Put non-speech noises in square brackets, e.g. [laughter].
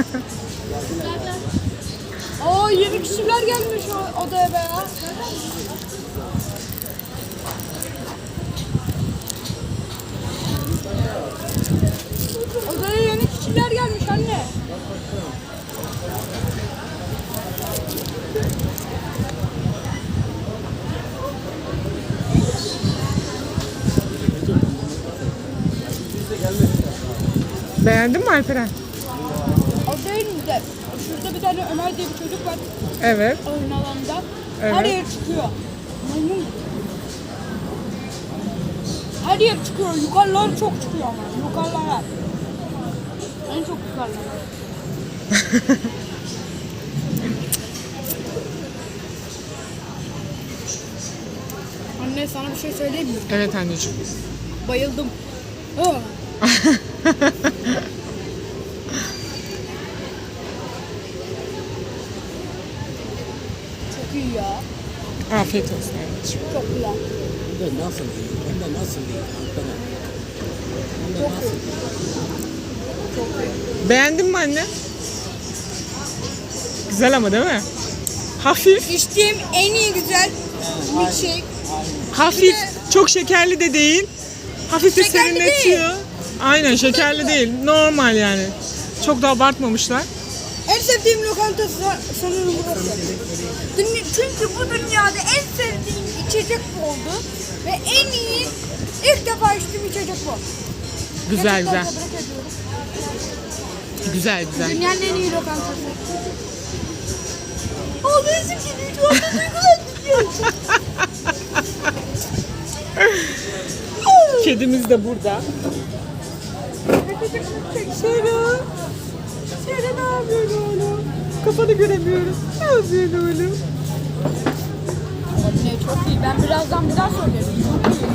[laughs] Aa yeni kişiler gelmiş o odaya be ya. Odaya yeni kişiler gelmiş anne. Beğendin mi Alperen? O değil de şurada bir tane Ömer diye bir çocuk var Evet. oyun alanında. Evet. Her yer çıkıyor. Maymun. Her yer çıkıyor. Yukarılar çok çıkıyor ama. Yukarılara. En çok yukarılara. [laughs] Anne sana bir şey söyleyeyim mi? Evet anneciğim. Bayıldım. Oh. [laughs] iyi ya. Afiyet olsun anneciğim. Çok güzel. Hem de nasıl değil, hem de nasıl değil. Hem de Çok nasıl iyi. Çok iyi. Beğendin mi anne? Güzel ama değil mi? Hafif, İçtiğim en iyi güzel milkshake. hafif, çok şekerli de değil. Hafif de Şekerli serinletiyor. Aynen şekerli değil. Normal yani. Çok da abartmamışlar. En sevdiğim lokanta sa- sanırım burası. Çünkü bu dünyada en sevdiğim içecek bu oldu. Ve en iyi ilk defa içtiğim içecek bu. Güzel Gerçekten güzel. tebrik ediyorum. Güzel güzel. Dünyanın en iyi lokantası. Ağlayasım geliyor şu anda duygulandım ya. [laughs] Kedimiz de burada. Sera. Şöyle ne yapıyorsun oğlum? Kafanı göremiyorum. Ne yapıyorsun oğlum? Çok iyi. Ben birazdan bir daha soruyorum. Çok iyi.